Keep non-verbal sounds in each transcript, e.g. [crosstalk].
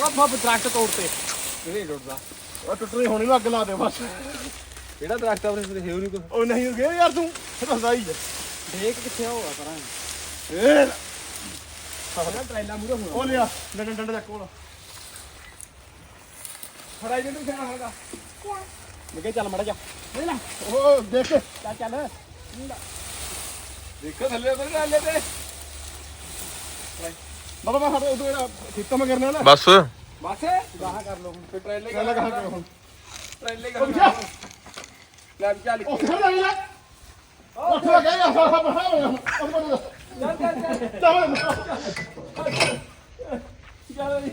ਉਹ ਫੱਬ ਦਰਖਤ ਤੋੜਤੇ ਇਹ ਟੁੱਟਦਾ ਉਹ ਟੁੱਟਣੀ ਹੋਣੀ ਨੂੰ ਅੱਗ ਲਾ ਦੇ ਬਸ। ਕਿਹੜਾ ਦਰਖਤ ਆ ਉਹਨੇ ਹੈ ਨਹੀਂ ਕੋਈ। ਉਹ ਨਹੀਂ ਗਏ ਯਾਰ ਤੂੰ। ਦੱਸਦਾ ਹੀ ਦੇਖ ਕਿੱਥੇ ਹੋਆ ਪਰਾਂ? ਏ ਸਾਡਾ ਟ੍ਰੈਲਾ ਮੂਰੇ ਹੋਣਾ। ਉਹ ਲਿਆ। ਡੰਡਾ ਡੰਡਾ ਚੱਕ ਕੋਲ। ਫੜਾਈ ਦੇ ਤੂੰ ਕਿਹੜਾ ਹੋਗਾ ਮੈਂ ਕਿਹਾ ਚੱਲ ਮੜਾ ਜਾ। ਲੈ ਲੈ ਉਹ ਦੇਖ ਚੱਲ ਚੱਲ। ਦੇਖੋ ਥੱਲੇ ਉਧਰ ਟ੍ਰੈਲੇ ਤੇ। ਬਾਬਾ ਮੈਂ ਸਾਡੇ ਉਦੋਂ ਜਿਹੜਾ ਖੇਤਾਂ ਮੈਂ ਕਰਨਾ ਨਾ ਬਸ। ਬਸ। ਗਾਹਾਂ ਕਰ ਲਓ ਹੁਣ ਫਿਰ ਟ੍ਰੈਲੇ ਚੱਲ ਕਹਾਂ ਕਿ ਹੁਣ। ਟ੍ਰੈਲੇ ਉਹ ਕਰ ਜਾ ਲੈ ਵੀ ਚੱਲ ਉਹ ਖੜ ਜਾ ਉੱਠ ਗਿਆ ਯਾਰ ਸਾਰਾ ਬਹਾ ਹੋਇਆ। ਉਹ ਬੜਾ ਚੱਲ ਚੱਲ ਚੱਲ। ਚੱਲ ਚੱਲ ਜੀ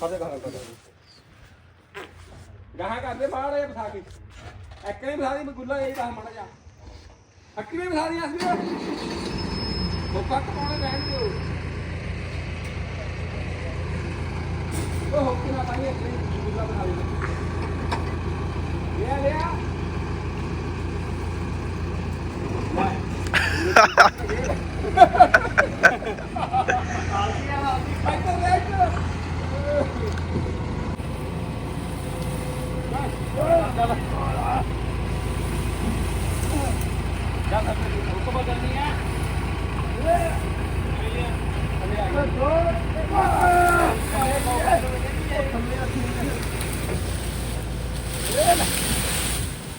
ਫਾਦੇ ਗਾਹਾਂ ਕਰ ਗਾਹਾਂ ਕਰਦੇ ਬਾਹਰ ਇਹ ਬਸਾ ਕੇ। ਇੱਕ ਨੇ ਬਸਾ ਦੀ ਮੈਂ ਗੁੱਲਾ ਇਹ ਗਾਹਾਂ ਮੜਾ ਜਾ। ਅੱਕੀ ਨੇ ਬਸਾ ਦੀ ਅਸਲੀ ਉਹ ਪੱਕ ਪਾਉਣੇ ਰਹਿਣ ਦਿਓ ਉਹ ਹੋ ਕੇ ਨਾ ਪਾਈ ਇੱਕ ਨੇ ਗੁੱਲਾ ਬਣਾ ਦੇ ਲਿਆ ਲਿਆ। [laughs] [laughs] [laughs]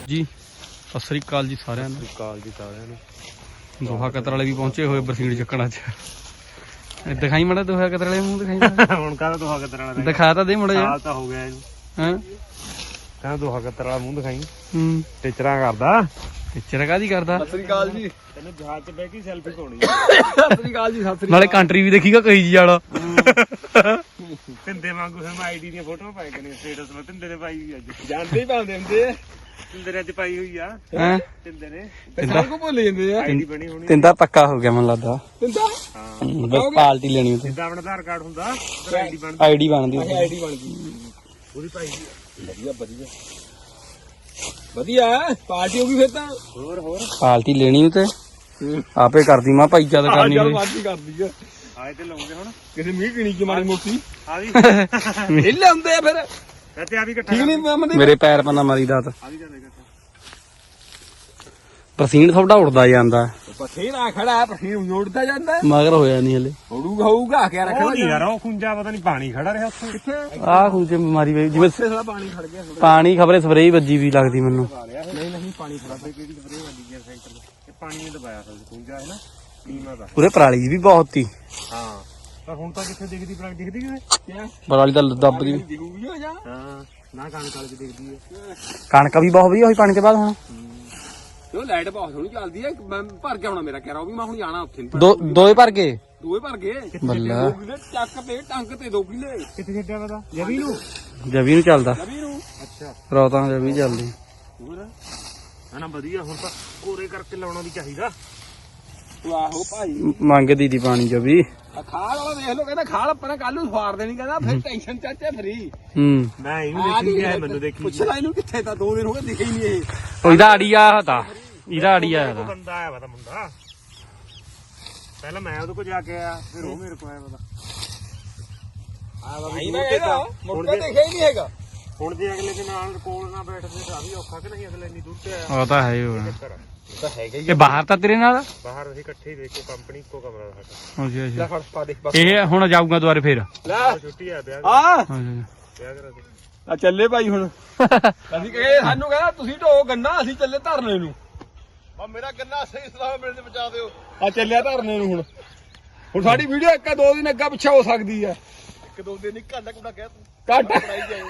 ਜੀ। ਸਤਿ ਸ੍ਰੀ ਅਕਾਲ ਜੀ ਸਾਰਿਆਂ ਨੂੰ। ਕਾਲ ਜੀ ਸਾਰਿਆਂ ਨੂੰ। ਦੋਹਾ ਕਤਰ ਵਾਲੇ ਵੀ ਪਹੁੰਚੇ ਹੋਏ ਬਰਸੀਨ ਚੱਕਣ ਅੱਜ। ਇਹ ਦਿਖਾਈ ਮੜਾ ਦੋਹਾ ਕਤਰ ਵਾਲੇ ਮੂੰਹ ਦਿਖਾਈ ਮਾੜਾ। [laughs] ਹੁਣ ਕਾਹਦਾ ਦੋਹਾ ਕਤਰ ਵਾਲਾ ਦਿਖਾ ਤਾਂ ਦੇ ਮੜਾ ਜਾ ਸਾਲ ਤਾਂ ਹੋ ਗਿਆ ਇਹਨੂੰ। ਹਾਂ? ਕਹਿੰਦਾ ਦੋਹਾ ਕਤਰ ਵਾਲਾ ਮੂੰਹ ਦਿਖਾਈ? ਹੂੰ। ਟਿਚਰਾਂ ਕਰਦਾ। ਟੀਚਰ ਕਾਦੀ ਕਰਦਾ? ਸਤਿ ਸ੍ਰੀ ਅਕਾਲ ਜੀ। ਤੈਨੂੰ ਜਹਾਜ਼ 'ਚ ਬਹਿ ਕੇ ਸੈਲਫੀ ਪਾਉਣੀ ਸਤਿ ਸ੍ਰੀ ਅਕਾਲ ਜੀ ਸਤਿ ਸ੍ਰੀ ਨਾਲੇ ਕੰਟਰੀ ਵੀ ਦੇਖੀਗਾ ਕਹੀ ਜੀ ਵਾਲਾ। ਤਿੰਦੇ ਵਾਂਗੂ ਫਿਰ ਮੈਂ ਆਈਡੀ ਦੀਆਂ ਫੋਟੋਆਂ ਸਟੇਟਸ ਤਿੰਦੇ ਨੇ ਪਾਈ ਹੋਈ ਅੱਜ। ਜਾਣਦੇ ਹੀ ਪਾਉਂਦੇ ਹੁੰਦੇ ਆ। ਤਿੰਦੇ ਨੇ ਅੱਜ ਪਾਈ ਹੋਈ ਆ। ਹੈ? ਤਿੰਦੇ ਨੇ। ਸਾਰੇ ਕੋ ਭੁੱਲ ਜਾਂਦੇ ਆ? ਆਈਡੀ ਬਣੀ ਹੋਣੀ ਤਿੰਦਾ ਪੱਕਾ ਹੋ ਗਿਆ ਮੈਨੂੰ ਲੱਗਦਾ। ਤਿੰਦਾ? ਹਾਂ। ਬਸ ਪਾਲਟੀ ਲੈਣੀ ਉਹ ਜਿੱਦਾਂ ਆਪਣਾ ਆਧਾਰ ਕਾਰਡ ਹੁੰਦਾ ਆਈਡੀ ਬਣ ਆਈਡੀ ਬਣਦੀ। ਉਹਦੀ। ਆਈਡੀ ਬਣ ਗਈ ਉਹਦੀ ਪਾਈ ਵਧੀਆ ਵਧੀਆ। ਵਧੀਆ ਪਾਰਟੀ ਹੋ ਗਈ ਫਿਰ ਤਾਂ। ਹੋਰ ਹੋਰ। ਪਾਲਟੀ ਲੈਣੀ ਉਹ ਤੇ ਆਪੇ ਕਰਦੀ ਮਾਂ ਭਾਈ ਜਦ ਕਰਨੀ ਚੱਲ ਹੋਈ ਪਾਰਟੀ ਕਰਦੀ ਆ। ਆਏ ਤੇ ਲਾਉਂਗੇ ਹੁਣ। ਕਿਸੇ ਮੀਂਹ ਕਿਣੀ ਚ ਮਾੜੀ ਮੋਟੀ। ਆ ਵੀ। ਇਹ ਲਿਆਉਂਦੇ ਆ ਫਿਰ। ਤੇ ਆ ਵੀ ਇਕੱਠਾ ਠੀਕ ਨਹੀਂ ਮੈਂ ਮੇਰੇ ਪੈਰ ਪੰਨਾ ਮਾਰੀ ਦਾਤ। ਆ ਵੀ ਪਸੀਨ ਤੁਹਾਡਾ ਉੜਦਾ ਜਾਂਦਾ। ਪੱਥੇ ਨਾ ਖੜਾ ਪੱਥੇ ਉੜਦਾ ਜਾਂਦਾ ਮਗਰ ਹੋਇਆ ਨਹੀਂ ਹਲੇ। ਉੜੂਗਾ ਹੋਊਗਾ ਕਿਆ ਉਹ ਰੱਖਣਾ ਨਹੀਂ ਯਾਰ ਉਹ ਖੁੰਜਾ ਪਤਾ ਨਹੀਂ ਪਾਣੀ ਖੜਾ ਰਿਹਾ ਉੱਥੇ। ਕਿੱਥੇ? ਆਹ ਖੂਚ ਬਿਮਾਰੀ ਪਈ। ਜਿਵੇਂ ਇੱਥੇ ਸਾਲਾ ਪਾਣੀ ਖੜ ਗਿਆ ਥੋੜਾ ਪਾਣੀ ਖਬਰੇ ਸਪਰੇਅ ਵੱਜੀ ਵੀ ਲੱਗਦੀ ਮੈਨੂੰ। ਨਹੀਂ ਨਹੀਂ ਪਾਣੀ ਖੜਾ ਕਿਹੜੀ ਸਪਰੇਅ ਵਾਲੀ ਗਿਆ ਸੈਂਟਰ ਇਹ ਪਾਣੀ ਨੇ ਦਬਾਇਆ ਸੀ ਖੁੰਜਾ ਹੈ ਨਾ। ਨੀਮਾ ਦਾ। ਉਹਦੇ ਪਰਾਲੀ ਦੀ ਵੀ ਬਹੁਤ ਤੀ ਹਾਂ। ਪਰ ਹੁਣ ਤਾਂ ਕਿੱਥੇ ਦਿਖਦੀ ਪਰਾਲੀ ਦਿਖਦੀ ਕਿਵੇਂ? ਕਿਆ? ਪਰਾਲੀ ਤਾਂ ਦੱਬਦੀ ਦਿਖੂਗੀ ਹੋ ਜਾ? ਹਾਂ। ਨਾ ਕਣਕ ਵਾਲੀ ਚ ਦਿਖਦੀ ਹੈ। ਕਣਕ ਵੀ ਬਹੁਤ ਵਧੀਆ ਹੋਈ ਪਾਣੀ ਤੇ ਬਾਅਦ ਹੁਣ। ਉਹ ਲਾਈਟ ਬਹੁਤ ਸੋਹਣੀ ਚੱਲਦੀ ਹੈ। ਮੈਂ ਭਰ ਕੇ ਆਉਣਾ ਮੇਰਾ ਕਹਿ ਉਹ ਵੀ ਮੈਂ ਹੁਣ ਜਾਣਾ ਉੱਥੇ। ਨੂੰ। ਦੋ ਦੋਏ ਭਰ ਗਏ। ਦੋਏ ਭਰ ਗਏ। ਬੱਲਾ। ਦੋ ਕਿਲੇ ਚੱਕ ਤੇ ਟੰਗ ਤੇ ਦੋ ਕਿਲੇ। ਕਿੱਥੇ ਛੱਡਿਆ ਪਤਾ ਜਵੀ ਨੂੰ? ਜਵੀ ਨੂੰ ਚੱਲਦਾ। ਨਵੀ ਨੂੰ। ਅੱਛਾ। ਰੌਤਾਂ ਜਵੀ ਚੱਲਦੀ। ਹੋਰ? ਨਾ ਨਾ ਵਧੀਆ ਹੁਣ ਤਾਂ ਕੋਰੇ ਕਰਕੇ ਲਾਉਣਾ ਵੀ ਚਾਹੀਦਾ। ਆਹੋ ਭਾਈ। ਮੰਗਦੀ ਦੀ ਪਾਣੀ ਜਵੀ ਆ ਖਾਲ ਵਾਲਾ ਦੇਖ ਲੋ ਕਹਿੰਦਾ ਖਾਲ ਆਪਾਂ ਕੱਲ ਨੂੰ ਸਵਾਰ ਦੇਣੀ ਕਹਿੰਦਾ ਫਿਰ ਟੈਨਸ਼ਨ ਚਾਚੇ ਫਰੀ ਹੂੰ। ਮੈਂ ਇਹਨੂੰ ਦੇਖੀ ਗਿਆ ਮੈਨੂੰ ਦੇਖੀ। ਪੁੱਛ ਲੈ ਇਹਨੂੰ ਕਿੱਥੇ ਤਾਂ ਦੋ ਦਿਨ ਹੋ ਗਏ ਦਿਖੇ ਹੀ ਨਹੀਂ ਇਹ। ਉਹਦਾ ਆੜੀਆ ਹਤਾ ਇਹਦਾ ਆੜੀਆ ਉਹ ਹਤਾ ਬੰਦਾ ਆਇਆ ਵਾ ਤਾਂ ਮੁੰਡਾ। ਪਹਿਲਾਂ ਮੈਂ ਉਹਦੇ ਕੋਲ ਜਾ ਕੇ ਆਇਆ ਫਿਰ ਉਹ ਮੇਰੇ ਕੋਲ ਆਇਆ ਵਾ ਆਇਆ ਵਾ ਨਹੀਂ ਮੈਂ ਕਹਿੰਦਾ ਮੁੜ ਕੇ ਦਿਖਿਆ ਹੀ ਨਹੀਂ ਹੈਗਾ। ਹੁਣ ਜੇ ਅਗਲੇ ਦੇ ਨਾਲ ਕੋਲ ਨਾ ਬੈਠਦੇ ਤਾਂ ਵੀ ਔਖਾ ਕਿ ਨਹੀਂ? ਅਗਲੇ ਇੰਨੀ ਦੂਰ ਤੇ ਆਇਆ। ਉਹ ਤਾਂ ਹੈ ਹੀ ਹੁਣ ਚੱਕਰ ਆ। ਤਾਂ ਹੈਗਾ ਹੀ ਇਹ ਬਾਹਰ ਤਾਂ ਤੇਰੇ ਨਾਲ? ਬਾਹਰ ਅਸੀਂ ਇਕੱਠੇ ਹੀ ਦੇਖੋ ਕੰਪਨੀ ਇੱਕੋ ਕਮਰਾ ਸਾਡਾ। ਅੱਛਾ ਲੈ ਅੱਛਾ ਫੜ ਪਾ ਦੇਖ ਬਸ। ਇਹ ਹੁਣ ਜਾਊਗਾ ਦੁਬਾਰੇ ਫੇਰ। ਲੈ। ਉਹ ਛੁੱਟੀ ਆ ਵਿਆਹ ਆ। ਅੱਛਾ ਵਿਆਹ ਕਰਾ ਦੇ। ਆ ਚੱਲੇ ਭਾਈ ਹੁਣ। ਅਸੀਂ ਕਹੇ ਸਾਨੂੰ ਕਹਿੰਦਾ ਤੁਸੀਂ ਢੋ ਗੰਨਾ ਅਸੀਂ ਚੱਲੇ ਧਰਨੇ ਨੂੰ। ਆ ਮੇਰਾ ਗੰਨਾ ਸਹੀ ਸਲਾਮ ਮਿਲਦੇ ਬਚਾ ਦਿਓ। ਆ ਚੱਲਿਆ ਧਰਨੇ ਨੂੰ ਹੁਣ। ਹੁਣ ਸਾਡੀ ਵੀਡੀਓ ਇੱਕ ਦੋ ਦਿਨ ਅੱਗਾ ਪਿੱਛਾ ਹੋ ਸਕਦੀ ਹੈ ਇੱਕ ਦੋ ਦਿਨ ਨਹੀਂ ਘੰਟਾ ਕੁੜਾ ਕਹਿ ਤੂੰ। ਕਾਟਾ ਬਣਾਈ ਜਾਏ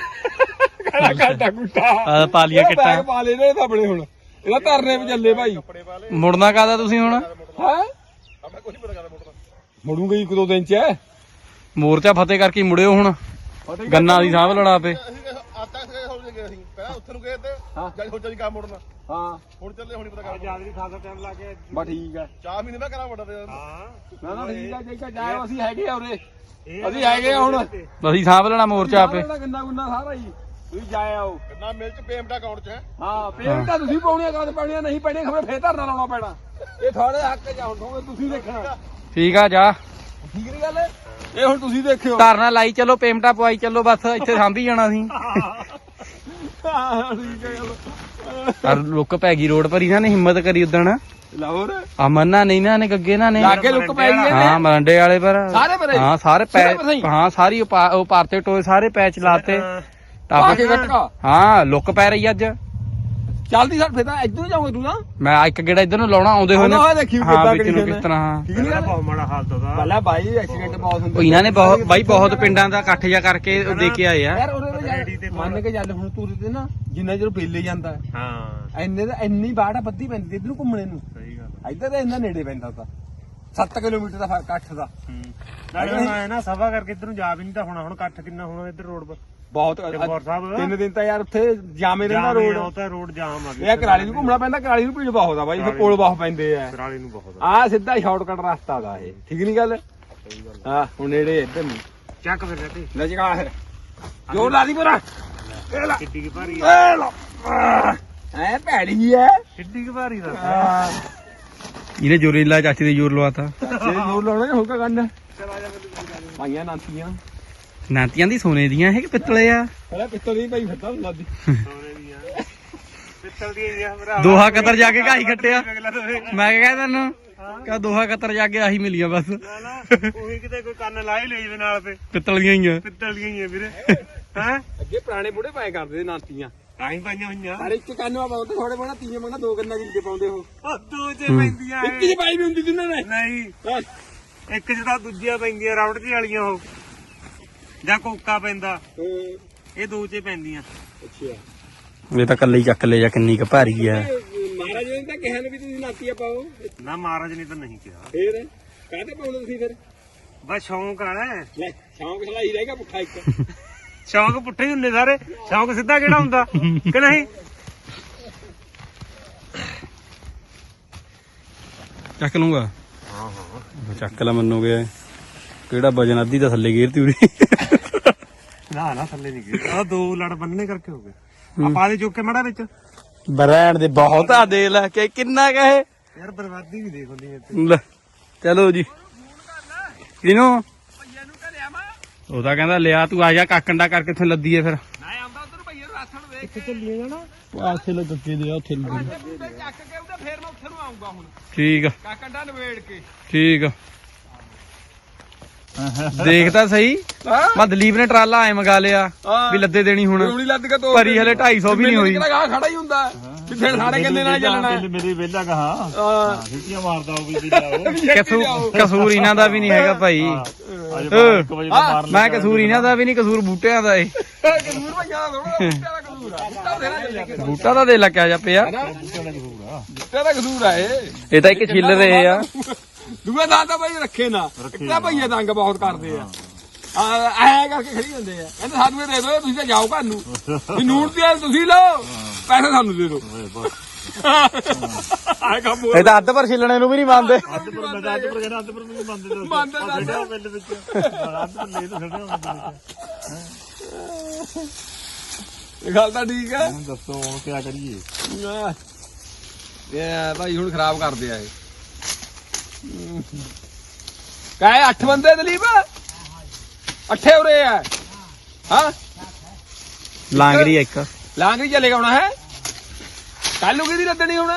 ਕਾਟਾ ਕਾਟਾ ਗੁੱਟਾ ਆ ਪਾ ਲਿਆ ਇਹ ਕਿੱਟਾ। ਬੈਗ ਪਾ ਲੈ ਨੇ ਤਾਂ ਬੜੇ ਹੁਣ। ਇਹਦਾ ਧਰਨੇ ਵੀ ਚੱਲੇ ਭਾਈ। ਕੱਪੜੇ ਪਾ ਲੈ ਮੁੜਨਾ ਕਾਦਾ ਤੁਸੀਂ ਹੁਣ? ਹਾਂ? ਆ ਮੈਂ ਕੁਝ ਨਹੀਂ ਪਤਾ ਕਰਦਾ ਮੋਟਰ ਮੁੜੂਗਾ ਇੱਕ ਦੋ ਦਿਨ ਚ ਮੋਰਚਾ ਫਤਿਹ ਕਰਕੇ ਮੁੜਿਓ ਹੁਣ। ਗੰਨਾ ਦੀ ਸਾਂਭ ਲੜਾ ਪੇ ਅਸੀਂ ਆਤਾ ਸੇ ਹੋ ਗਏ ਅਸੀਂ। ਪਹਿਲਾਂ ਉੱਥੇ ਨੂੰ ਗਏ ਤੇ ਹਾਂ। ਜਦ ਸੋਚਿਆ ਸੀ ਕੰਮ ਮੋੜਨਾ। ਹਾਂ। ਹੁਣ ਚੱਲੇ ਹੁਣ ਨਹੀਂ ਪਤਾ ਕਰ ਜ਼ਿਆਦਾ ਵੀ ਖਾਸਾ ਟਾਈਮ ਲਾ ਕੇ ਬਾ ਠੀਕ ਹੈ ਚਾਹ ਮਹੀਨੇ ਮੈਂ ਕਰਾਂ ਵੱਡਾ ਤੇ। ਹਾਂ। ਨਾ ਨਾ ਠੀਕ ਹੈ ਜੇਕਾ ਜਾਏ ਅਸੀਂ ਹੈਗੇ ਆ ਉਰੇ। ਇਹ ਅਸੀਂ ਹੈਗੇ ਆ ਹੁਣ। ਅਸੀਂ ਸਾਂਭ ਲੈਣਾ ਮੋਰਚਾ ਆਪੇ। ਸਾਰਾ ਗੰਨਾ ਗੁੰਨਾ ਸਾਰਾ ਹੀ। ਤੁਸੀਂ ਜਾ ਆਓ। ਕਿੰਨਾ ਮਿਲ ਚ ਪੇਮੈਂਟ ਅਕਾਊਂਟ ਚ ਹੈ। ਹਾਂ ਪੇੜ ਤਾਂ ਤੁਸੀਂ ਪਾਉਣੀਆਂ ਕਾਹਦੇ ਪਾਉਣੀਆਂ ਨਹੀਂ ਪੈਣੀਆਂ ਖਬਰ ਫੇਰ ਧਰਨਾ ਲਾਉਣਾ ਪੈਣਾ। ਇਹ ਤੁਹਾਡੇ ਹੱਕ ਚ ਆ, ਹੁਣ ਤੁਹਾਨੂੰ ਤੁਸੀਂ ਦੇਖਣਾ। ਠੀਕ ਆ ਜਾ। ਠੀਕ ਨਹੀਂ ਗੱਲ? ਇਹ ਹੁਣ ਤੁਸੀਂ ਦੇਖਿਓ। ਧਰਨਾ ਲਾਈ ਚਲੋ ਪੇਮਟਾ ਪਵਾਈ ਚੱਲੋ ਬਸ ਇੱਥੇ ਸਾਂਭੀ ਜਾਣਾ ਸੀ ਹਾਂ, ਠੀਕ ਹੈ ਗੱਲ ਪਰ ਲੁੱਕ ਪੈ ਗਈ ਰੋਡ ਪਰ ਇਹਨਾਂ ਨੇ ਹਿੰਮਤ ਕਰੀ ਉਦਣ। ਲਾਹੌਰ? ਅਮਨ ਨਹੀਂ ਨਾ ਨੇ ਗੱਗੇ ਨਾ ਨੇ। ਲਾਗੇ ਲੁੱਕ ਪੈ ਗਈ ਹਾਂ ਮਰੰਡੇ ਵਾਲੇ ਪਰ। ਸਾਰੇ ਪਰੇ? ਹਾਂ ਸਾਰੇ ਪੈ ਹੀ? ਸਾਰੀ ਉਹ ਪਾਰਤੇ ਟੋਏ ਸਾਰੇ ਪੈਚ ਲਾਤੇ। ਹਾਂ ਲੁੱਕ ਪੈ ਰਹੀ ਅੱਜ। ਚੱਲਦੀ ਸਰ ਫੇਰ ਤਾਂ ਇੱਧਰ ਨੂੰ ਜਾਓਗੇ ਤੂੰ ਨਾ ਮੈਂ ਇੱਕ ਗੇੜਾ ਇਧਰ ਨੂੰ ਲਾਉਣਾ ਆਉਂਦੇ ਹੋਏ ਨੇ। ਆਉਂਦਾ ਹੋਇਆ ਦੇਖੀ ਹਾਂ ਕਿੱਦਾਂ ਵਿੱਚ ਨੂੰ ਕਰੀ ਕਿਸ ਤਰ੍ਹਾਂ ਹਾਂ। ਠੀਕ ਨਹੀਂ ਬਹੁਤ ਮਾੜਾ ਹਾਲਤ ਉਹਦਾ। ਪਹਿਲਾਂ ਬਾਈ ਐਕਸੀਡੈਂਟ ਬਹੁਤ ਹੁੰਦੇ ਉਹ ਇਹਨਾਂ ਨੇ ਬਹੁਤ ਬਾਈ ਬਹੁਤ ਪਿੰਡਾਂ ਦਾ ਇਕੱਠ ਜਾ ਕਰਕੇ ਉਹ ਦੇ ਕੇ ਆਏ ਆ। ਯਾਰ ਉਹਦੇ ਰੇਹੜੀ ਤੇ ਮੰਨ ਕੇ ਚੱਲ ਹੁਣ ਤੂੰ ਤੇ ਨਾ ਜਿੰਨਾ ਚਿਰ ਬੇਲੇ ਜਾਂਦਾ ਹੈ, ਹਾਂ। ਇੰਨੇ ਦਾ ਇੰਨੀ ਬਾੜ ਬੱਦੀ ਪੈਂਦੀ ਇੱਧਰ ਨੂੰ ਘੁੰਮਣੇ ਨੂੰ। ਸਹੀ ਗੱਲ ਇੱਧਰ ਤਾਂ ਇੰਨਾ ਨੇੜੇ ਪੈਂਦਾ ਤਾਂ। 7 ਕਿਲੋਮੀਟਰ ਦਾ ਫ਼ਰਕ 8 ਦਾ। ਹੂੰ। ਨਾਲੇ ਹੁਣ ਆਏ ਨਾ ਸਭਾ ਕਰਕੇ ਇੱਧਰ ਨੂੰ ਜਾ ਵੀ ਨਹੀਂ ਤਾਂ ਹੋਣਾ। ਹੁਣ ਇਕੱਠ ਕਿੰਨਾ ਹੋਣਾ ਇੱਧਰ ਰੋਡ ਪਰ? ਬਹੁਤ ਚਮਕੌਰ ਸਾਹਿਬ ਤਿੰਨ ਦਿਨ ਤਾਂ ਯਾਰ ਉੱਥੇ ਜਾਮੇ ਰਹਿੰਦਾ ਜਾਮ ਆ, ਰੋਡ ਉਹ ਤਾਂ ਰੋਡ ਜਾਮ ਆ ਇਹ ਕਰਾਲੀ ਨੂੰ ਘੁੰਮਣਾ ਪੈਂਦਾ ਕਰਾਲੀ ਨੂੰ ਭੀੜ ਬਹੁਤ ਆ ਬਾਈ ਫਿਰ ਕੋਲ ਬਹੁਤ ਪੈਂਦੇ ਆ। ਕਰਾਲੀ ਨੂੰ ਬਹੁਤ ਆ। ਆ ਸਿੱਧਾ ਸ਼ਾਰਟਕਟ ਰਸਤਾ ਦਾ ਇਹ ਠੀਕ ਨਹੀਂ ਗੱਲ? ਸਹੀ ਗੱਲ ਹਾਂ ਹੁਣ ਨੇੜੇ ਇੱਧਰ ਨੂੰ। ਚੱਕ ਫਿਰ ਰੱਤੀ ਲਜਕਾ ਫਿਰ। ਜੋਰ ਲਾ ਦੀ ਪੂਰਾ। ਕਿੱਡੀ ਕੀ ਭਾਰੀ ਆ। ਐ ਭੈੜੀ ਐ। ਕਿੱਡੀ ਕੀ ਭਾਰੀ ਦਾ ਹਾਂ ਇਹਨੇ ਜੋਰੀਲਾ ਚਾਚੀ ਦੇ ਜ਼ੋਰ ਲਵਾਤਾ। ਜੇ ਜੋਰ ਲਾਉਣਾ ਹੋਊਗਾ ਕੰਨ ਭਾਈਆਂ ਨਾਂਤੀਆਂ ਨਾਤੀਆਂ ਦੀ ਸੋਨੇ ਦੀਆਂ ਇਹ ਕਿ ਪਿੱਤਲੇ ਆ? ਪਹਿਲਾਂ ਪਿੱਤਲ ਦੀ ਭਾਈ ਫਿਰਦਾ ਹੁੰਦਾ ਦੀ ਸੋਨੇ ਦੀਆਂ। ਪਿੱਤਲ ਦੀਆਂ ਹੀ ਆ ਭਰਾ। ਦੋਹਾ ਕਤਰ ਜਾ ਕੇ ਘਾਈ ਦੋਏ ਮੈਂ ਕਿਹਾ ਤੈਨੂੰ ਕਾ ਦੋਹਾ ਕਤਰ ਜਾ ਕੇ ਆਹੀ ਮਿਲੀਆਂ ਬਸ। ਨਾ ਨਾ ਉਹੀ ਕਿਤੇ ਕੋਈ ਕੰਨ ਲਾ ਹੀ ਲਈ ਜਵੇ ਨਾਲ ਤੇ। ਪਿੱਤਲ ਦੀਆਂ ਹੀ ਆ। ਪਿੱਤਲ ਦੀਆਂ ਹੀ ਆ ਵੀਰੇ। ਹੈ? ਅੱਗੇ ਪੁਰਾਣੇ ਬੁੜੇ ਪਾਏ ਕਰਦੇ ਨਾਂਤੀਆਂ। ਆਹੀਂ ਪਾਈਆਂ ਹੋਈਆਂ। ਹਰ ਇੱਕ ਕੰਨ ਆ ਪਾਉਂਦੇ ਥੋੜੇ ਬਣਾ ਤੀਏ ਮੰਗਾ ਦੋ ਕੰਨਾਂ ਜਿੰਦੇ ਪਾਉਂਦੇ ਹੋ ਉਹ ਦੋ ਚ ਪੈਂਦੀਆਂ ਇੱਕ ਹੀ ਪਾਈ ਵੀ ਹੁੰਦੀ ਸੀ ਨੇ। ਨਹੀਂ। ਇੱਕ ਚ ਤਾਂ ਦੂਜੀਆਂ ਪੈਂਦੀਆਂ ਰਾਊਂਡ ਚ ਵਾਲੀਆਂ ਉਹ। ਜਾਂ ਕੋਕਾ ਪੈਂਦਾ। ਇਹ ਦੋ ਚ ਪੈਂਦੀਆਂ। ਅੱਛਾ। ਇਹ ਤਾਂ ਕੱਲੇ ਹੀ ਚੱਕ ਲੈ ਜਾ ਕਿੰਨੀ ਕੁ ਭਾਰੀ ਆ। ਮਹਾਰਾਜ ਨੇ ਤਾਂ ਕਿਹਾ ਨੇ ਵੀ ਤੁਸੀਂ ਨਾਤੀਆਂ ਪਾਓ ਨਾ ਮਹਾਰਾਜ ਨੇ ਤਾਂ ਨਹੀਂ ਕਿਹਾ। ਫੇਰ? ਕਾਹਦੇ ਪਾਉਂਦੇ ਤੁਸੀਂ ਫਿਰ? ਬਸ ਸ਼ੌਂਕ ਆ ਲੈ ਸ਼ੌਂਕ ਸਲਾਈ ਰਹੇਗਾ ਭੁੱਖਾ ਇੱਕ। ਸ਼ੌਂਕ ਪੁੱਠੇ ਹੀ ਹੁੰਦੇ ਸਾਰੇ। ਸ਼ੌਂਕ ਸਿੱਧਾ ਕਿਹੜਾ ਹੁੰਦਾ? ਕਿ ਨਹੀਂ? ਚੱਕ ਲੂੰਗਾ ਹਾਂ ਹਾਂ। ਚੱਕ ਲੈ ਮੰਨੋਗੇ। ਕਿਹੜਾ ਵਜਨ ਅੱਧੀ ਤਾਂ ਥੱਲੇ ਗੇਰਤੀ ਉਰੀ ਨਾ ਨਾ ਥੱਲੇ ਨਹੀਂ ਗਏ ਆ ਦੋ ਲੜ ਬੰਨਣੇ ਕਰਕੇ ਹੋ ਗਏ। ਆਪਾਂ ਦੇ ਚੁੱਕ ਕੇ ਮੜਾ ਵਿੱਚ। ਬਰੈਂਡ ਦੇ ਬਹੁਤ ਆ ਦੇ ਲੈ ਕਿ ਕਿੰਨਾ ਕਹੇ ਯਾਰ ਬਰਬਾਦੀ ਵੀ ਦੇਖ ਹੁੰਦੀ ਇੱਥੇ। ਲੈ ਚਲੋ ਜੀ। ਕਿਨੂੰ? ਭਈਆ ਨੂੰ ਘਲਿਆ ਮਾ ਉਹ ਤਾਂ ਕਹਿੰਦਾ ਲਿਆ ਤੂੰ ਆ ਜਾ ਕਾਕੰਡਾ ਕਰਕੇ ਇੱਥੇ ਲੱਦੀਏ ਫਿਰ। ਨਾ ਆਉਂਦਾ ਉਧਰ ਭਈਆ ਨੂੰ ਰਾਸਣ ਵੇਖ ਕਿੱਥੇ ਚੱਲੀਏ ਜਾਣਾ। ਪਾਸੇ ਲੱਗ ਕੇ ਦੇ ਉੱਥੇ ਬੂਟੇ ਚੱਕ ਕੇ ਉਹਦੇ ਫੇਰ ਮੈਂ ਉੱਥੇ ਨੂੰ ਆਉਂਗਾ ਹੁਣ। ਠੀਕ ਆ। ਕਾਕੰਡਾ ਨਵੇੜ ਕੇ। ਠੀਕ ਆ। ਦੇਖ ਤਾਂ ਸਹੀ। ਹਾਂ। ਮੈਂ ਦਲੀਪ ਨੇ ਟਰਾਲਾ ਐ ਮੰਗਾ ਲਿਆ ਹਾਂ। ਵੀ ਲੱਦੇ ਦੇਣੀ ਹੁਣ। ਰੂੜੀ ਲੱਦ ਕੇ ਤੋ ਭਰੀ ਹਲੇ 250 ਵੀ ਨਹੀਂ ਹੋਈ। ਕਿਹੜਾ ਖੜਾ ਹੀ ਹੁੰਦਾ। ਵੀ ਫਿਰ ਸਾਡੇ ਕਿੰਨੇ ਨਾਲ ਚੱਲਣਾ। ਹੈ ਮੇਰੇ ਵੇਲਾ ਕਹਾ ਹਾਂ। ਸਿੱਟੀਆਂ ਮਾਰਦਾ ਉਹ ਵੀ ਜਿਹੜਾ ਕਸੂਰ ਕਸੂਰ ਇਹਨਾਂ ਦਾ ਵੀ ਨਹੀਂ ਹੈਗਾ ਭਾਈ। ਅੱਜ 1 ਵਜੇ ਦਾ ਮਾਰ ਮੈਂ ਕਸੂਰ ਇਹਨਾਂ ਦਾ ਵੀ ਨਹੀਂ ਕਸੂਰ ਬੂਟਿਆਂ ਦਾ ਏ। ਕਸੂਰ ਭਈਆ ਦਾ ਥੋੜਾ ਬੂਟੇ ਦਾ ਕਸੂਰ ਆ। ਬੂਟਾ ਦੇ ਲੱਗਿਆ ਜਾ ਪਿਆ। ਬੂਟੇ ਦਾ ਕਸੂਰ ਆ ਇਹ। ਇਹ ਤਾਂ ਇੱਕ ਛਿੱਲ ਰਹੇ ਆ। ਦੂਏ ਦਾ ਤਾਂ ਭਾਈ ਰੱਖੇ ਨਾ। ਇੱਕਾ ਭਈਏ ਤੰਗ ਬਹੁਤ ਕਰਦੇ ਆ। ਐ ਕਰਕੇ ਖੜੀ ਜਾਂਦੇ ਆ। ਕਹਿੰਦੇ ਸਾਨੂੰ ਇਹ ਦੇ ਦਿਓ ਤੁਸੀਂ ਤਾਂ ਜਾਓ ਘਰ ਨੂੰ। ਵੀ ਨੂਣ ਤੇ ਤੁਸੀਂ ਲਓ ਪੈਸੇ ਸਾਨੂੰ ਦੇ ਦਿਓ। ਆਏ ਕੰਮ ਇਹ ਤਾਂ ਅੱਧ ਪਰ ਛਿੱਲਣੇ ਨੂੰ ਵੀ ਨਹੀਂ ਮੰਨਦੇ। ਅੱਜ ਪਰ ਮੈਂ ਅੱਜ ਪਰ ਕਹਿੰਦਾ ਅੱਜ ਪਰ ਮੈਨੂੰ ਬੰਦੇ ਦੱਸ ਮੰਨਦੇ ਦੱਸ। ਪਿੰਡ ਵਿੱਚ। ਅੱਜ ਪਰ ਲੈ ਤਾਂ ਵਿੱਚ ਇਹ ਗੱਲ ਤਾਂ ਠੀਕ ਹੈ ਹੁਣ ਦੱਸੋ ਹੁਣ ਕੀ ਕਰੀਏ। ਇਹ ਭਾਈ ਹੁਣ ਖਰਾਬ ਕਰਦੇ ਆ ਇਹ। ਕਾਏ 8 ਬੰਦੇ ਦਲੀਪ? ਅੱਠੇ ਉਰੇ ਆ। ਹਾਂ? ਲਾਂਗਰੀ ਇੱਕ। ਲਾਂਗਰੀ ਚੱਲੇਗਾ ਹੁਣ ਹੈ? ਕੱਲ ਕਿਹਦੀ ਲੱਦਣੀ ਹੁਣ?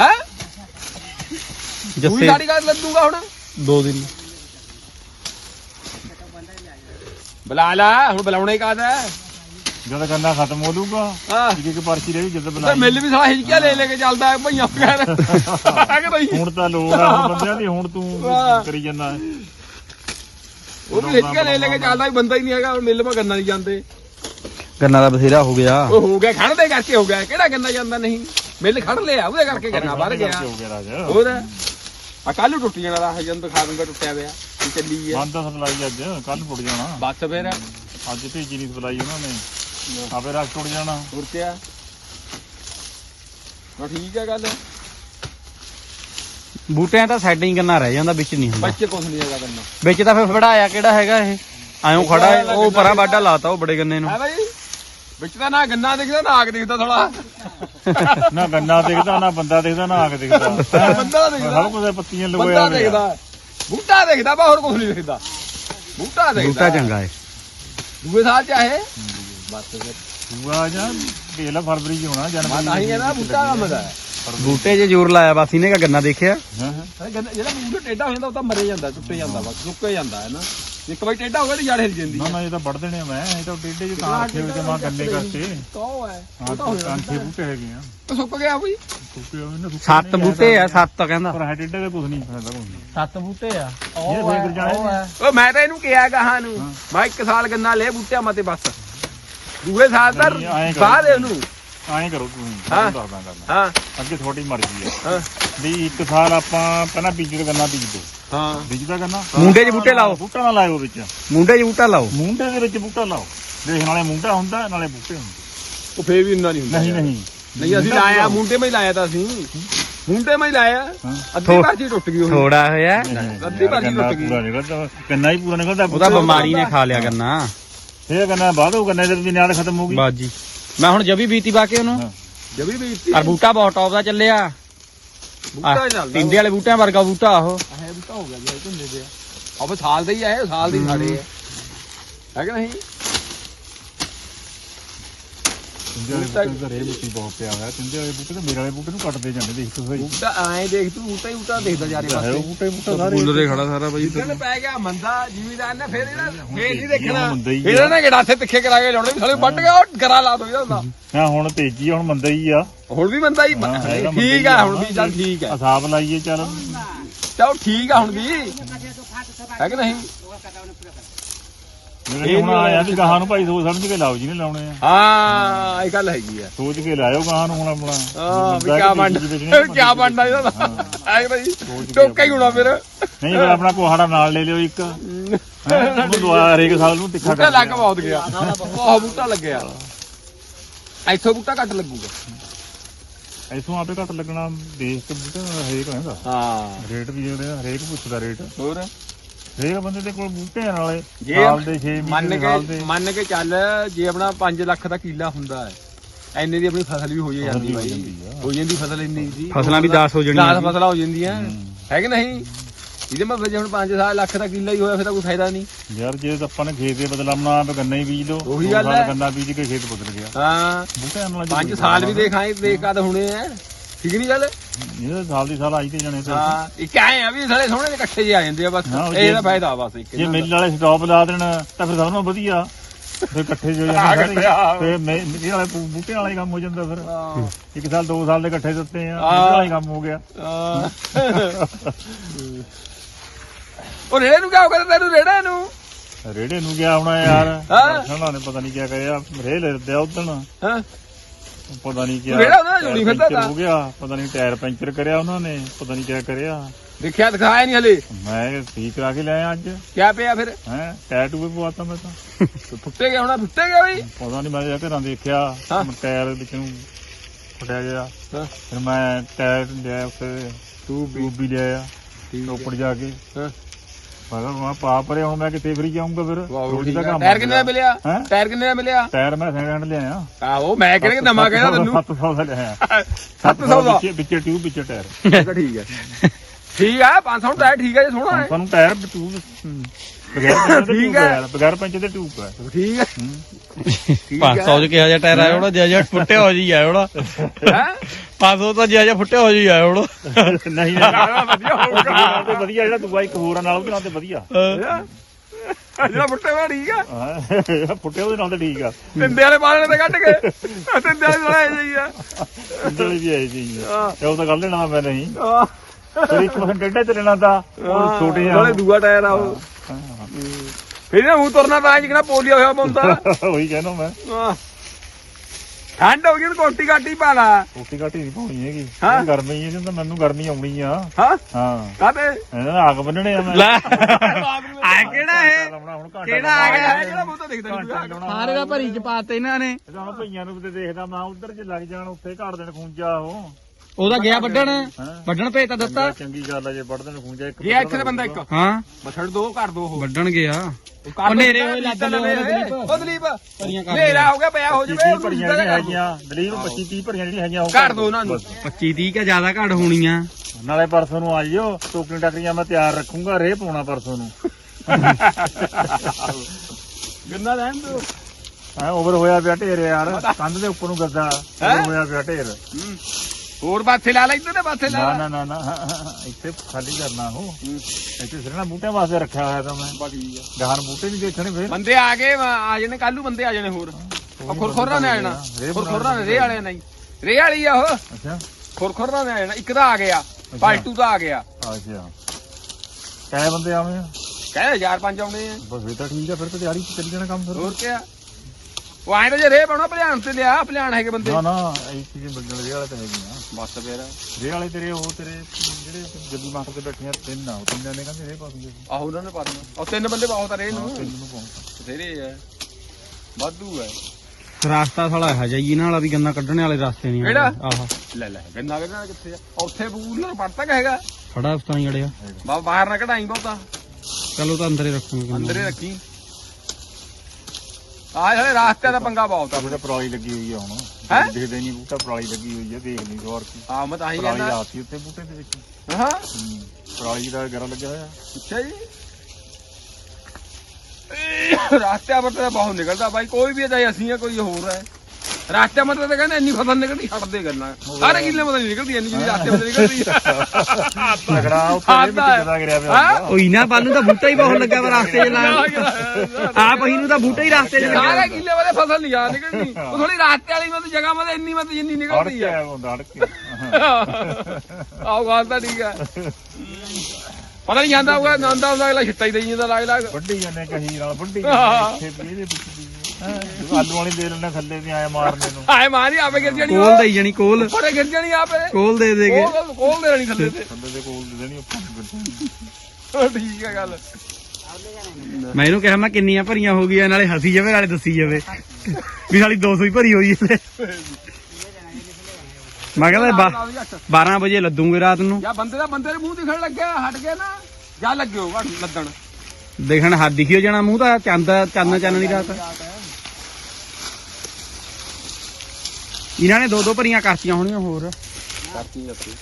ਹੈ? ਜੱਸੇ। ਸਾਡੀ ਗੱਲ ਲੱਦੂਗਾ ਹੁਣ? ਦੋ ਦਿਨ। ਬੁਲਾ ਲਾ ਹੁਣ ਬੁਲਾਉਣੇ ਕਾਹਦਾ ਹੈ? ਜਦ ਕੰਨਾ ਖਤਮ ਹੋ ਲੂਗਾ ਹਾਂ ਇੱਕ ਇੱਕ ਪਰਚੀ ਰਹੀ ਜਦ ਤੇ ਬਣਾ ਮਿਲ ਵੀ ਸਾਲਾ ਹਿਜਕਿਆ ਲੈ ਲੈ ਕੇ ਚੱਲਦਾ ਹੈ ਭਈਆਂ ਵਗੈਰ। ਹੈ ਕਿ ਨਹੀਂ ਹੁਣ ਤਾਂ ਲੋੜ ਆ ਹੁਣ ਬੰਦਿਆਂ ਦੀ ਹੁਣ ਤੂੰ। ਕਰੀ ਜਾਂਦਾ ਹੈ। ਉਹ ਵੀ ਹਿਜਕਿਆ ਲੈ ਲੈ ਕੇ ਚੱਲਦਾ ਵੀ ਬੰਦਾ ਹੀ ਨਹੀਂ ਹੈਗਾ ਮਿਲ ਮਾ ਗੰਨਾ ਨਹੀਂ ਜਾਂਦੇ। ਗੰਨਾ ਦਾ ਬਥੇਰਾ ਹੋ ਗਿਆ। ਉਹ ਹੋ ਗਿਆ ਖੜਦੇ ਕਰਕੇ ਹੋ ਗਿਆ। ਕਿਹੜਾ ਗੰਨਾ ਜਾਂਦਾ ਨਹੀਂ? ਮਿਲ ਖੜ ਲਿਆ ਉਹਦੇ ਕਰਕੇ ਗੰਨਾ ਵੱਧ ਗਿਆ। ਹੋ ਗਿਆ ਰਾਜ। ਹੋਰ? ਆ ਕੱਲ ਨੂੰ ਟੁੱਟ ਜਾਣਾ ਰਾਹ ਜਨ ਦਿਖਾ ਦੂੰਗਾ ਟੁੱਟਿਆ ਪਿਆ। ਵੀ ਚੱਲੀ ਆ। ਬੰਦ ਤਾਂ ਸਪਲਾਈ ਅੱਜ ਕੱਲ ਫੁੱਟ ਜਾਣਾ। ਬਸ ਫੇਰ। ਅੱਜ ਭੇਜੀ ਨਹੀਂ ਸਪਲਾਈ ਉਹਨਾਂ ਨੇ। ਆਪੇ ਰੱਖ ਟੁੱਟ ਜਾਣਾ। ਹੋਰ ਕਿਆ? ਨਾ ਠੀਕ ਹੈ ਗੱਲ। ਬੂਟਿਆਂ ਤਾਂ ਸਾਈਡਿੰਗ ਕਰਨਾ ਰਹਿ ਜਾਂਦਾ ਵਿੱਚ ਨਹੀਂ ਹੁੰਦਾ। ਬੱਚੇ ਕੁਛ ਨਹੀਂ ਹੈਗਾ ਗੰਨਾ ਵਿੱਚ ਤਾਂ ਫਿਰ ਵੜਾਇਆ ਕਿਹੜਾ ਹੈਗਾ ਇਹ? ਐਂ ਖੜਾ ਹੈ, ਉਹ ਪਰਾਂ ਵਾਢਾ ਲਾਤਾ ਉਹ ਬੜੇ ਗੰਨੇ ਨੂੰ। ਹੈ ਬਾਈ? ਵਿੱਚ ਤਾਂ ਨਾ ਗੰਨਾ ਦਿਖਦਾ ਨਾ ਆਗ ਦਿਖਦਾ ਥੋੜਾ ਨਾ ਗੰਨਾ ਦਿਖਦਾ ਨਾ ਬੰਦਾ ਦਿਖਦਾ ਨਾ ਆਗ ਦਿਖਦਾ। ਬੰਦਾ ਦਿਖਦਾ। ਸਭ ਕੁਝ ਪੱਤੀਆਂ ਬੰਦਾ ਲਗੋਇਆ ਹੋਇਆ ਦਿਖਦਾ। ਬੂਟਾ ਦਿਖਦਾ ਬਾ ਹੋਰ ਕੁਝ ਨਹੀਂ ਦਿਖਦਾ। ਬੂਟਾ ਦਿਖਦਾ। ਬੂਟਾ ਚੰਗਾ ਹੈ ਦੂਏ ਸਾਲ ਚਾਹੇ ਦੂਆ ਜਾਂ ਵੇਲਾ ਫਰਵਰੀ ਚ ਹੋਣਾ ਮੈਂ ਤਾਂ ਹੀ ਕਹਿੰਦਾ ਬੂਟਾ ਕੰਮ ਦਾ। ਹੈ ਬੂਟੇ 'ਚ ਜ਼ੋਰ ਲਾਇਆ ਬਸ ਇਹਨੇ ਕਾ ਗੰਨਾ ਦੇਖਿਆ? ਹਾਂ ਹਾਂ। ਅਰੇ ਗੰਨਾ- ਜਿਹੜਾ ਬੂਟਾ ਟੇਢਾ ਹੋ ਜਾਂਦਾ ਉਹ ਤਾਂ ਮਰੇ ਜਾਂਦਾ ਟੁੱਟੇ ਜਾਂਦਾ ਬਸ ਸੁੱਕੇ ਜਾਂਦਾ ਹੈ ਨਾ। ਇੱਕ ਵਾਰੀ ਟੇਢਾ ਹੋ ਗਿਆ ਤੇ ਜੜ ਹਿਲ ਜਾਂਦੀ ਨਾ ਨਾ ਇਹ ਤਾਂ ਵੱਢ ਦੇਣੇ ਮੈਂ ਇਹ ਤਾਂ ਟੇਡੇ ਚ ਤਾਂ ਰੱਖੇ ਹੋਏ ਤੇ ਮਾਂ ਗੰਨੇ ਕਰਕੇ। ਕੋ ਹੈ ਹਾਂ ਉਹ ਤਾਂ ਹੋ ਪੰਜ ਛੇ ਜਾਂਦਾ ਬੂਟੇ ਹੈਗੇ ਆ। ਉਹ ਸੁੱਕ ਗਿਆ ਬਈ ਸੁੱਕੇ ਹੋਏ ਨੇ ਸੁੱਕੇ ਸੱਤ ਨਹੀਂ ਬੂਟੇ ਆ ਸੱਤ ਕਹਿੰਦਾ। ਪਰ ਹੈ ਟੇਡੇ ਦਾ ਕੁਝ ਨਹੀਂ ਫਾਇਦਾ ਕੁਝ ਨਹੀਂ। ਸੱਤ ਬੂਟੇ ਆ ਇਹ ਫੇਰ ਜਾਣੇ ਨੇ ਉਹ ਮੈਂ ਤਾਂ ਇਹਨੂੰ ਕਿਹਾ ਕਹਾਂ ਨੂੰ ਮੈਂ ਇੱਕ ਸਾਲ ਗੰਨਾ ਲੈ ਬੂਟਿਆਂ ਮਤੇ ਬਸ। ਦੂਏ ਸਾਲ ਤਾਂ ਨਹੀਂ, ਐਂ ਕਰੋ। ਬਾਅਦ ਉਹਨੂੰ ਐਂ ਕਰੋ ਤੁਸੀਂ ਹਾਂ। ਦੱਸਦਾ ਹਾਂ। ਅੱਗੇ ਤੁਹਾਡੀ ਮਰਜ਼ੀ ਹਾਂ। ਵੀ ਇੱਕ ਸਾਲ ਆਪਾਂ ਪਹਿਲਾਂ ਬੀਜ ਕੇ ਗੰਨਾ ਬੀਜ ਦੋ। ਹਾਂ। ਬੀਜਦਾ ਗੰਨਾ? ਮੁੰਡੇ 'ਚ ਬੂਟੇ ਲਾਓ। ਬੂਟਾ ਨਾ ਲਾਇਓ ਵਿੱਚ। ਮੁੰਡੇ 'ਚ ਬੂਟਾ ਲਾਓ। ਮੁੰਡੇ ਦੇ ਵਿੱਚ ਬੂਟਾ ਲਾਓ। ਦੇਖ ਨਾਲੇ ਮੁੰਡਾ ਹੁੰਦਾ ਨਾਲੇ ਬੂਟੇ ਹੁੰਦੇ। ਉਹ ਫੇਰ ਵੀ ਇੰਨਾ ਨਹੀਂ ਹੁੰਦਾ ਨਹੀਂ ਯਾਰ। ਨਹੀਂ। ਨਹੀਂ ਅਸੀਂ ਲਾਇਆ ਮੁੰਡੇ ਮੈਂ ਹੀ ਲਾਇਆ ਤਾਂ ਅਸੀਂ। ਮੁੰਡੇ ਮੈਂ ਹੀ ਲਾਇਆ। ਹਾਂ। ਅੱਧੀ ਥੋ- ਭਾਜੀ ਟੁੱਟ ਗਈ ਉਹ ਥੋੜਾ ਹੋਇਆ। ਅੱਧੀ ਭਾਜੀ ਗੰਨਾ ਟੁੱਟ ਗਈ। ਪੂਰਾ ਨਿਕਲਦਾ ਗੰਨਾ ਹੀ ਪੂਰਾ ਨਿਕਲਦਾ ਉਹਦਾ ਬਿਮਾਰੀ ਨੇ ਖਾ ਲਿਆ ਗੰਨਾ। ਇਹ ਗੰਨਾ ਉਹ ਗੰਨੇ ਦੇ ਨਿਆਦ ਖਤਮ ਹੋ ਗਈ ਬਾਜੀ। ਮੈਂ ਹੁਣ ਜਬੀ ਬੀਤੀ ਪਾ ਕੇ ਉਹਨੂੰ। ਹਾਂ। ਜਬੀ ਬੀਜਤੀ ਔਰ ਬੂਟਾ ਬਹੁਤ ਟੌਪ ਦਾ ਚੱਲਿਆ। ਬੂਟਾ ਹੀ ਚੱਲਦਾ। ਟਿੰਡੇ ਵਾਲੇ ਬੂਟਿਆਂ ਵਰਗਾ ਬੂਟਾ ਉਹ। ਹੈ ਬੂਟਾ ਹੋ ਗਿਆ ਜੀ ਝੁੰਡੇ ਦੇ ਅਬ ਸਾਲ ਦੇ ਹੀ ਆਏ ਸਾਲ ਦੇ ਹੀ। ਸਾਡੇ ਹੈ ਕਿ ਨਹੀਂ? ਤਿੰਦੇ ਵਾਲੇ ਬੂਟੇ ਦਾ ਰੇ ਮਿੱਟੀ ਬਹੁਤ ਪਿਆ ਹੋਇਆ। ਤਿੰਦੇ ਵਾਲੇ ਬੂਟੇ ਤੇ ਮੇਰੇ ਵਾਲੇ ਬੂਟੇ ਨੂੰ ਕੱਟਦੇ ਜਾਂਦੇ ਦੇਖ ਤੁਸੀਂ ਬੂਟਾ ਐਂ ਦੇਖ ਤੂੰ ਬੂਟਾ ਹੀ ਬੂਟਾ ਦੇਖਦਾ ਜਾ ਰਿਹਾ ਹੈ ਉਹ ਬੂਟੇ ਬੂਟਾ ਸਾਰੇ। ਦੇ ਖੜਾ ਸਾਰਾ ਬਾਈ। ਜਿੱਦਣ ਪੈ ਗਿਆ ਮੰਦਾ ਜ਼ਿਮੀਦਾਰ ਨੇ ਫੇਰ ਇਹਦਾ ਫੇਰ ਨਹੀਂ ਦੇਖਣਾ? ਮੰਦਾ ਹੀ ਆ। ਫੇਰ ਇਹਨੇ ਗੜਾਥੇ ਤਿੱਖੇ ਕਰਾ ਕੇ ਲਾਉਣੇ ਵੀ ਸਾਲੇ ਵੱਟ ਗਿਆ ਉਹ ਗਰਾ ਲਾ ਦੋ ਇਹਦਾ ਹਾਂ ਹੁਣ ਤੇਜੀ ਆ, ਹੁਣ ਮੰਦਾ ਹੀ ਆ। ਹੁਣ ਵੀ ਮੰਦਾ ਹੀ ਠੀਕ ਆ ਆ। ਹੁਣ ਵੀ ਚੱਲ ਠੀਕ ਹੈ ਹਿਸਾਬ ਲਾਈਏ ਚੱਲ। ਚਲੋ ਠੀਕ ਆ ਹੁਣ ਵੀ। ਹੈ ਕਿ ਨਹੀਂ? ਹੁਣ ਆਇਆ ਵੀ ਗਾਹਾਂ ਨੂੰ ਭਾਈ ਸੋਚ ਸਮਝ ਕੇ ਲਾਓ ਜੀ ਨੇ ਲਾਉਣੇ ਆ। ਹਾਂ ਇਹ ਗੱਲ ਹੈਗੀ ਆ। ਸੋਚ ਕੇ ਲਾਇਓ ਗਾਹਾਂ ਨੂੰ ਹੁਣ ਆਪਣਾ। ਹਾਂ ਵੀ ਕੇ ਬਣਦਾ ਤੇਜ਼ੀ ਵਿੱਚ ਨਹੀਂ ਕਿਆ ਬਣਦਾ ਇਹਦਾ ਹੈ। ਭਾਈ ਟੋਕਾ ਹੀ ਹੋਣਾ ਫਿਰ। ਨਹੀਂ ਫਿਰ ਆਪਣਾ ਕੋਹਾੜਾ ਨਾਲ ਲੈ ਲਿਓ ਇੱਕ। ਹੈਂ, ਉਹਨੂੰ ਦੁਆ ਹਰੇਕ ਸਾਲ ਨੂੰ ਤਿੱਖਾ ਬੂਟਾ ਕਰ ਲੱਗ ਬਹੁਤ ਗਿਆ। ਬਹੁਤ ਬੂਟਾ ਲੱਗਿਆ। ਇੱਥੋਂ ਬੂਟਾ ਘੱਟ ਲੱਗੂਗਾ। ਇਥੋਂ ਆਪੇ ਘੱਟ ਲੱਗਣਾ ਦੇਖ ਕੇ ਬੂਟਾ ਹਰੇਕ ਕਹਿੰਦਾ ਹਾਂ। ਰੇਟ ਵੀ ਜਿਹੜੇ ਆ, ਹਰੇਕ ਪੁੱਛਦਾ ਰੇਟ। ਹੋਰ? ਹਰੇਕ ਬੰਦੇ ਦੇ ਕੋਲ ਬੂਟੇ ਨਾਲੇ ਜੇ ਸਾਲ ਦੇ 6 ਮੰਨ ਮਹੀਨੇ ਸਾਲ ਕੇ ਦੇ। ਮੰਨ ਕੇ ਚੱਲ ਜੇ ਆਪਣਾ 5 ਲੱਖ ਦਾ ਕਿੱਲਾ ਹੁੰਦਾ ਹੈ ਐਨੇ ਦੀ ਆਪਣੀ ਫਸਲ ਵੀ ਹੋ ਜਾਂਦੀ ਹੋ ਬਾਈ। ਹੋ ਜਾਂਦੀ ਫਸਲ ਇੰਨੀ ਦੀ ਫਸਲਾਂ ਵੀ 10 ਹੋ 10 ਜਾਣੀਆਂ ਫਸਲਾਂ ਹੋ ਜਾਂਦੀਆਂ। ਹੈ। ਕਿ ਨਹੀਂ? ਇਹਦੇ ਮਤਲਬ ਜੇ ਹੁਣ 5 ਲੱਖ ਦਾ ਕਿੱਲਾ ਹੀ ਹੋਇਆ ਫਿਰ ਤਾਂ ਕੋਈ ਫਾਇਦਾ ਨਹੀਂ। ਯਾਰ ਜੇ ਆਪਾਂ ਨੇ ਖੇਤ ਦੇ ਬਦਲਾਵਣਾ ਆਪ ਗੰਨਾ ਹੀ ਬੀਜ ਲਓ ਉਹੀ ਗੱਲ ਸਾਲ ਹੈ। ਗੰਨਾ ਬੀਜ ਕੇ ਖੇਤ ਬਦਲ ਗਿਆ। ਹਾਂ। ਬੂਟਿਆਂ ਨਾਲ 5 ਸਾਲ ਵੀ ਦੇਖਾਂ ਦੇਖ ਕਦ ਹੁਣੇ ਆ। ਠੀਕ ਨਹੀਂ ਗੱਲ? ਇਹ ਸਾਲ ਦੀ ਸਾਲ ਆਈ ਤੇ ਜਾਣੇ ਤੇ ਹਾਂ ਇੱਕ ਐ ਆ ਵੀ ਸਾਲੇ ਸੋਹਣੇ ਇਕੱਠੇ ਜਿਹੇ ਆ ਜਾਂਦੇ ਆ ਬਸ। ਇਹਦਾ ਜੇ- ਫਾਇਦਾ ਬਸ ਇੱਕ ਜੇ ਮਿਲ ਵਾਲੇ ਸਟਾਪ ਲਾ ਦੇਣ ਤਾਂ ਫਿਰ ਸਭ ਨਾਲੋਂ ਵਧੀਆ। ਫਿਰ ਇਕੱਠੇ ਜੋ ਜਾਂਦੇ ਫਿਰ ਮੇਰੇ ਵਾਲੇ ਬੂ- ਬੂਟਿਆਂ ਵਾਲਾ ਹੀ ਕੰਮ ਹੋ ਜਾਂਦਾ ਫਿਰ। ਇੱਕ ਸਾਲ ਦੋ ਸਾਲ ਦੇ ਇਕੱਠੇ ਦਿੱਤੇ ਆ ਵਾਲਾ ਹੀ ਕੰਮ ਹੋ ਗਿਆ। ਉਹ ਰੇੜੇ ਨੂੰ ਕਿਆ ਕਹਿੰਦਾ ਤੈਨੂੰ ਰੇੜੇ ਨੂੰ? ਰੇੜੇ ਨੂੰ ਗਿਆ ਹੋਣਾ ਯਾਰ? ਹਾਂ। ਉਹਨਾਂ ਨੇ ਪਤਾ ਨਹੀਂ ਕੀ ਕਰਿਆ। ਰੇ ਲੈ ਦਿਆ ਉਦਣ ਹਾਂ। ਪਤਾ ਨਹੀਂ ਕੀ ਉਹਨਾਂ ਦਾ ਜੁੜੀ ਫਿਰਦਾ ਤਾ। ਹੋ ਗਿਆ ਪਤਾ ਨਹੀਂ ਟਾਇਰ ਪੈਂਚਰ ਕਰਿਆ ਉਹਨਾਂ ਨੇ ਪਤਾ ਨਹੀਂ ਕੀ ਕਰਿਆ। ਦੇਖਿਆ ਦਿਖਾਇਆ ਨਹੀਂ ਹਲੇ? ਮੈਂ ਠੀਕ ਕਰਾ ਕੇ ਲਿਆਇਆ ਅੱਜ। ਕਿਆ ਪਿਆ ਫਿਰ? ਹੈ ਟੈਟੂ ਵੀ ਪਵਾਤਾ ਮੈਂ ਤਾਂ। ਫੁੱਟੇ ਗਿਆ ਹੋਣਾ ਫੁੱਟੇ ਗਿਆ ਬਈ? ਪਤਾ ਨਹੀਂ ਮੈਂ ਜਾ ਘਰਾਂ ਦੇਖਿਆ ਹਾਂ। ਟਾਇਰ ਵਿੱਚ ਨੂੰ ਫਟਿਆ ਗਿਆ। ਹਾਂ। ਫਿਰ ਮੈਂ ਟਾਇਰ ਲਿਆ ਤੂੰ ਟੂਬ ਵੀ। ਠੀਕ ਉੱਪਰ ਜਾ ਕੇ। ਹਾਂ। ਮੈਂ ਕਿਹਾ ਮੈਂ ਪਾ ਪਰੇ ਹੁਣ ਮੈਂ ਕਿਤੇ ਫਰੀ ਜਾਊਂਗਾ ਫਿਰ। ਰੋਟੀ ਦਾ। ਕੰਮ ਟਾਇਰ ਕਿੰਨੇ ਦਾ ਮਿਲਿਆ? ਹੈਂ? ਟਾਇਰ ਕਿੰਨੇ ਦਾ ਮਿਲਿਆ? ਟਾਇਰ ਮੈਂ ਸੈਕਿੰਡ ਹੈਂਡ ਲਿਆਇਆ। ਆਹੋ ਮੈਂ ਕਿਹੜੇ ਨਵਾਂ ਕਹਿੰਦਾ ਤੈਨੂੰ। 700 ਦਾ ਲਿਆਇਆ। 700 ਦਾ। ਵਿੱਚ ਵਿੱਚ ਟਿਊਬ ਵਿੱਚ ਟਾਇਰ। ਠੀਕ ਆ, ਠੀਕ ਹੈ ਠੀਕ ਆ 500 ਦਾ ਟਾਇਰ ਠੀਕ ਹੈ ਜੀ ਸੋਹਣਾ ਹੈ। ਤੁਹਾਨੂੰ ਟਾਇਰ ਟਿਊਬ ਬਗੈਰ ਪੈਂਚਰ ਦੇ ਠੀਕ ਟਿਊਬ ਹੈ। ਹੈ ਬਗੈਰ ਪੈਂਚਰ ਦੇ ਟਿਊਬ ਹੈ ਠੀਕ ਹੈ। ਠੀਕ 500 ਚ ਕਿਹਾ ਜਿਹਾ ਟਾਇਰ ਆਇਆ ਉਹਦਾ ਜਿਹਾ ਜਿਹਾ ਫੁੱਟੇ ਹੋ ਜੀ ਆਇਆ ਉਹਦਾ ਹੈ? 500 ਤਾਂ ਜਿਹਾ ਜਿਹਾ ਫੁੱਟੇ ਹੋ ਜੀ ਆਇਆ ਉਹਦਾ ਨਹੀਂ ਨਹੀਂ ਵਧੀਆ ਹੋਊਗਾ। ਤੇ ਵਧੀਆ ਜਿਹੜਾ ਦੂਆ ਇੱਕ ਹੋਰ ਆ ਨਾਲ ਉਹਦੇ ਨਾਲ ਤੇ ਵਧੀਆ। ਜਿਹੜਾ ਫੁੱਟੇ ਹੋਇਆ ਠੀਕ ਆ। ਹਾਂ, ਫੁੱਟੇ ਉਹਦੇ ਨਾਲ ਤੇ ਠੀਕ ਆ। ਤਿੰਦੇ ਵਾਲੇ ਪਾਲਣੇ ਤੇ ਕੱਢ ਕੇ ਤਿੰਦੇ ਵਾਲੇ ਥੋੜਾ ਜਾਈ ਆ। ਇੰਦਲੇ ਵੀ ਆਏ ਜੀ। ਇਹ ਉਹ ਤਾਂ ਗੱਲ ਲੈਣਾ ਮੈਂ ਨਹੀਂ। ਫਿਰ ਇੱਕ ਪਰਸੈਂਟ ਟੇਢਾ ਚੱਲਣਾ ਤਾਂ ਉਹ ਛੋਟੇ ਆ। ਨਾਲੇ ਦੂਆ ਟਾਇਰ ਆ ਉਹ। ਫਿਰ ਨਾ ਮੂੰਹ ਤੁਰਨਾ ਤਾਂ ਜਿਕਣਾ ਪੋਲੀਆ ਹੋਇਆ ਬੰਦਾ। ਉਹੀ ਕਹਿਣਾ ਮੈਂ। ਠੰਡ ਹੋ ਗਈ ਤੇ ਕੋਟੀ ਕਾਟੀ ਪਾ ਲਾ। ਰੋਟੀ ਘਾਟੀ ਨਹੀਂ ਪਾਉਣੀ ਹੈਗੀ। ਹਾਂ। ਇਹ ਗਰਮੀ ਹੈ ਤਾਂ ਮੈਨੂੰ ਗਰਮੀ ਆਉਣੀ ਆ। ਹਾਂ। ਹਾਂ। ਕਾਤੇ ਇਹਨਾਂ ਨੇ ਅੱਗ ਬੰਨਣੇ ਆ ਮੈਂ। ਲੈ। ਆ ਕਿਹੜਾ ਹੈ ਲਾਉਣਾ ਹੁਣ ਘੰਟਾ ਕਿਹੜਾ ਆ ਗਿਆ ਕਿਹੜਾ ਮੂੰਹ ਤਾਂ ਦਿਖਦਾ ਨਹੀਂ ਘੰਟਾ ਲਾਉਣਾ ਸਾਰੇ ਦਾ ਭਰੀ ਚ ਪਾਤੇ ਇਹਨਾਂ ਨੇ। ਇਹਦਾ ਹੁਣ ਭਈਆਂ ਨੂੰ ਤੇ ਦੇਖਦਾ ਮੈਂ ਉਧਰ ਚ ਲੱਗ ਜਾਣ ਉੱਥੇ ਘੜ ਦੇਣ ਖੂੰਜਾ ਉਹ। ਉਹਦਾ ਗਿਆ ਵੱਢਣ। ਵੱਢਣ। ਭੇਜ ਤਾਂ ਦਿੱਤਾ। ਚੰਗੀ ਗੱਲ ਆ ਜੇ ਨੂੰ ਖੂੰਜਾ ਇੱਕ ਇਹ ਇੱਥੇ ਦਾ ਬੰਦਾ ਇੱਕ। ਹਾਂ। ਬਛੜ ਦੋ ਕਰ ਦੋ ਉਹ। ਵੱਢਣ ਗਿਆ। ਕਰ ਉਹ ਨੇਰੇ ਹੋਏ ਲੱਗ ਲਵੇ। ਉਹ ਦਲੀਪ ਭਰੀਆਂ ਕਰ ਨੇਰਾ ਹੋ ਗਿਆ ਪਿਆ ਹੋ 25 ਜਵੇ ਭਰੀਆਂ ਜਿਹੜੀਆਂ ਹੈਗੀਆਂ ਦਲੀਪ 25 30 ਭਰੀਆਂ ਜਿਹੜੀਆਂ ਹੈਗੀਆਂ ਉਹ ਕਰ ਦੋ ਉਹਨਾਂ ਨੂੰ। 25 30 ਕਾ ਜ਼ਿਆਦਾ ਘੜ ਹੋਣੀਆਂ। ਨਾਲੇ ਪਰਸੋਂ ਨੂੰ ਆਈਓ ਟੋਕਰੀ ਟਾਕਰੀਆਂ ਮੈਂ ਤਿਆਰ ਰੱਖੂੰਗਾ ਰੇ ਪਾਉਣਾ ਪਰਸੋਂ ਨੂੰ। ਗੰਨਾ ਲੈਣ ਦੋ ਹਾਂ ਓਵਰ ਹੋਇਆ ਪਿਆ ਢੇਰ ਯਾਰ ਕੰਧ ਦੇ ਉੱਪਰ ਨੂੰ ਗੱਦਾ ਹੋਇਆ ਪਿਆ ਢੇਰ। ਹੋਰ ਬਾਥੇ ਲਾ ਲੈ ਇੱਧਰ ਤੇ ਬਾਥੇ ਲਾ। ਨਾ ਨਾ ਨਾ ਨਾ ਇੱਥੇ ਖਾਲੀ ਕਰਨਾ ਉਹ। ਇੱਥੇ ਸਿਰਣਾ ਬੂਟਿਆਂ ਵਾਸਤੇ ਰੱਖਿਆ ਹੋਇਆ ਤਾਂ ਮੈਂ। ਬਾਕੀ ਗਾਹਨ ਬੂਟੇ ਨਹੀਂ ਦੇਖਣੇ ਫੇਰ। ਬੰਦੇ ਆ ਗਏ ਆ ਜਾਣੇ ਕੱਲੂ ਬੰਦੇ ਆ ਜਾਣੇ ਹੋਰ। ਖੁਰਖੁਰਾ ਨੇ ਆ ਜਾਣਾ ਖੁਰਖੁਰਾ ਨੇ ਰੇ ਵਾਲੇ ਨਹੀਂ ਰੇ ਵਾਲੀ ਆ ਉਹ। ਅੱਛਾ। ਖੁਰਖੁਰਾ ਨੇ ਆ ਜਾਣਾ ਇੱਕ ਤਾਂ ਆ ਗਿਆ। ਪਾਲਟੂ ਦਾ ਆ ਗਿਆ। ਅੱਛਾ। ਕਾਏ ਬੰਦੇ ਆਵੇਂ। ਆ? ਕਹਿੰਦੇ ਚਾਰ ਪੰਜ ਆਉਣੇ ਆ। ਬਸ ਫੇਰ ਤਾਂ ਠੀਕ ਆ ਫਿਰ ਤਾਂ ਤਿਆਰੀ ਚ ਚੱਲੀ ਜਾਣਾ ਕੰਮ ਫਿਰ। ਹੋਰ ਕਿਆ? ਉਹ ਆਏ ਤਾਂ ਜੇ ਰੇ ਪਾਉਣਾ ਭਲਿਆਣ ਤੇ ਲਿਆ ਭਲਿਆਣ ਹੈਗੇ ਬੰਦੇ। ਨਾ ਨਾ ਇਹ ਚੀਜ਼ ਬੰਦਣ ਦੇ ਵਾਲੇ ਤਾਂ ਹੈਗੀਆਂ ਬਸ ਫੇਰ। ਰੇ ਵਾਲੇ ਤੇਰੇ ਉਹ ਤੇਰੇ ਜਿਹੜੇ ਗੱਡੀ ਮਾਰ ਕੇ ਬੈਠੀਆਂ ਤਿੰਨ ਆ ਉਹ ਤਿੰਨਾਂ ਨੇ ਕਹਿੰਦੇ ਰੇ ਪਾ ਦੂੰਗੇ ਆਹੋ ਉਹਨਾਂ ਨੇ ਪਾ ਦੇਣਾ ਉਹ ਤਿੰਨ ਬੰਦੇ ਬਹੁਤ ਆ ਰੇ ਨੂੰ। ਤਿੰਨ ਨੂੰ ਪਾਉਂਦਾ ਬਥੇਰੇ ਆ। ਵਾਧੂ ਹੈ ਰਾਸਤਾ ਸਾਲਾ ਹੈ ਜਾਈ ਇਹਨਾਂ ਵਾਲਾ ਵੀ ਗੰਨਾ ਕੱਢਣੇ ਵਾਲੇ ਰਾਸਤੇ ਨਹੀਂ ਕਿਹੜਾ? ਆਹ। ਲੈ ਲੈ ਗੰਨਾ ਕਿਹਨਾਂ ਕਿੱਥੇ ਆ? ਉੱਥੇ ਬੂਲਰ ਪੜਤਾ ਹੈਗਾ। ਫੜਾ ਉਸ ਤਾਂ ਹੀ ਅੜਿਆ। ਬਾ ਬਾਹਰ ਨਾ ਕਢਾਈ ਬਹੁਤਾ। ਚਲੋ ਤਾਂ ਅੰਦਰੇ ਰੱਖੂਗੇ। ਅੰਦਰੇ ਰੱਖੀ। ਆ ਜਿਹੜੇ ਰਾਸਤੇ ਦਾ ਪੰਗਾ ਬਹੁਤ ਆ। ਬੂਟਾ ਪਰਾਲੀ ਲੱਗੀ ਹੋਈ ਆ ਹੁਣ। ਹੈਂ? ਦੇਖਦੇ ਨਹੀਂ ਬੂਟਾ ਪਰਾਲੀ ਲੱਗੀ ਹੋਈ ਆ ਦੇਖ ਨਹੀਂ ਗੌਰ ਕੀ ਆ ਮੈਂ ਤਾਂ ਹੀ ਪਰਾਲੀ ਕਹਿੰਦਾ। ਆਤੀ ਉੱਤੇ ਬੂਟੇ ਦੇ ਵਿੱਚ ਹਾਂ। ਹੂੰ। ਪਰਾਲੀ ਦਾ ਗਰਾ ਲੱਗਿਆ ਹੋਇਆ। ਅੱਛਾ ਜੀ। ਰਾਸਤੇ ਪਰ ਤਾਂ ਬਹੁਤ ਨਿਕਲਦਾ ਬਾਈ ਕੋਈ ਵੀ ਚਾਹੇ ਅਸੀਂ ਆ ਕੋਈ ਹੋਰ ਹੈ ਰਾਸਤੇ ਮਤਲਬ ਤਾਂ ਕਹਿੰਦੇ ਇੰਨੀ ਫਸਲ ਨਿਕਲਦੀ ਛੱਡਦੇ ਗੱਲਾਂ। ਸਾਰੇ ਕਿੱਲੇ ਮਤਲਬ ਨਹੀਂ ਨਿਕਲਦੀ ਇੰਨੀ ਜਿਹੜੀ ਰਾਸਤੇ ਮਤਲਬ ਨਿਕਲਦੀ। ਤਗੜਾ ਵਿੱਚ ਹੈ। ਜਦਾ ਗਿਰਿਆ ਪਿਆ ਉਹ ਇਹਨਾਂ ਬੰਨ ਨੂੰ ਤਾਂ ਬੂਟਾ ਹੀ ਬਹੁਤ ਲੱਗਾ ਵਾ ਰਾਸਤੇ 'ਚ ਲਾਇਆ ਆਪ ਹੀ ਨੂੰ ਤਾਂ ਬੂਟਾ ਹੀ ਰਾਸਤੇ 'ਚ ਸਾਰੇ ਲੱਗਾ ਕਿੱਲੇ ਵਾਲੇ ਫਸਲ ਨਹੀਂ ਆ ਨਿਕਲਣੀ ਉਹ ਥੋੜੀ ਰਾਸਤੇ ਵਾਲੀ ਮਤਲਬ ਜਗ੍ਹਾ ਮਤਲਬ ਇੰਨੀ ਮਤਲਬ ਜਿੰਨੀ ਨਿਕਲਦੀ ਆ। ਆਹ ਗੱਲ ਤਾਂ ਠੀਕ ਆ। ਪਤਾ ਨਹੀਂ ਜਾਂਦਾ ਹੋਊਗਾ ਨੰਦਾ ਹੁੰਦਾ ਅਗਲਾ ਛਿੱਟਾ ਹੀ ਦੇਈ ਜਾਂਦਾ ਲਾਗ ਲਾਗ ਵੱਡੀ ਜਾਂਦੇ ਕਹੀ ਨਾਲ। ਜਾਂਦੇ ਇੱਥੇ ਵੀ ਇਹਦੇ ਵਿੱਚ ਵੀ ਹਾਂ ਆਲੂ ਵਾਲੀ ਦੇ ਲੈਣਾ ਥੱਲੇ ਵੀ ਆਇਆ ਮਾਰਨੇ ਨੂੰ ਆਏ ਮਾਰੀ ਆਪੇ ਗਿਰ ਜਾਣੀ ਕੋਲ ਦੇਈ ਜਾਣੀ ਕੋਲ। ਉੱਪਰ ਗਿਰ ਜਾਣੀ ਆਪੇ। ਕੋਲ ਦੇ ਦੇ ਕੇ। ਕੋਲ ਕੋਲ ਦੇ ਲੈਣੀ ਥੱਲੇ ਤੇ। ਥੱਲੇ ਦੇ ਕੋਲ ਦੇ ਦੇਣੀ ਉੱਪਰ ਨੂੰ ਠੀਕ ਆ ਗੱਲ। ਮੈਂ ਇਹਨੂੰ ਕਿਹਾ ਮੈਂ ਕਿੰਨੀਆਂ ਭਰੀਆਂ ਹੋ ਗਈਆਂ ਨਾਲੇ ਹੱਸੀ ਜਾਵੇ ਨਾਲੇ ਦੱਸੀ ਜਾਵੇ। ਵੀ ਸਾਲੀ 200 ਹੀ ਭਰੀ ਹੋਈ ਹੈ। ਮੈਂ ਕਹਿੰਦਾ 12 ਵਜੇ ਲੱਦੂਗੇ ਰਾਤ ਨੂੰ। ਜਾਂ ਬੰਦੇ ਦਾ ਬੰਦੇ ਦੇ ਮੂੰਹ ਦਿਖਣ ਲੱਗਿਆ ਹਟ ਗਿਆ ਨਾ। ਜਾਂ ਲੱਗਿਓ ਲੱਦਣ। ਦੇਖਣ ਹੱਥ ਦਿਖਿਓ ਜਾਣਾ ਮੂੰਹ ਤਾਂ ਚੰਦ ਚੰਨ ਚੰਨ ਦੀ ਰਾਤ। ਇਹਨਾਂ ਨੇ ਦੋ ਦੋ ਭਰੀਆਂ ਕਰਤੀਆਂ ਹੋਣੀਆਂ ਹੋਰ। ਕਰਤੀ ਜਾਂਦੀ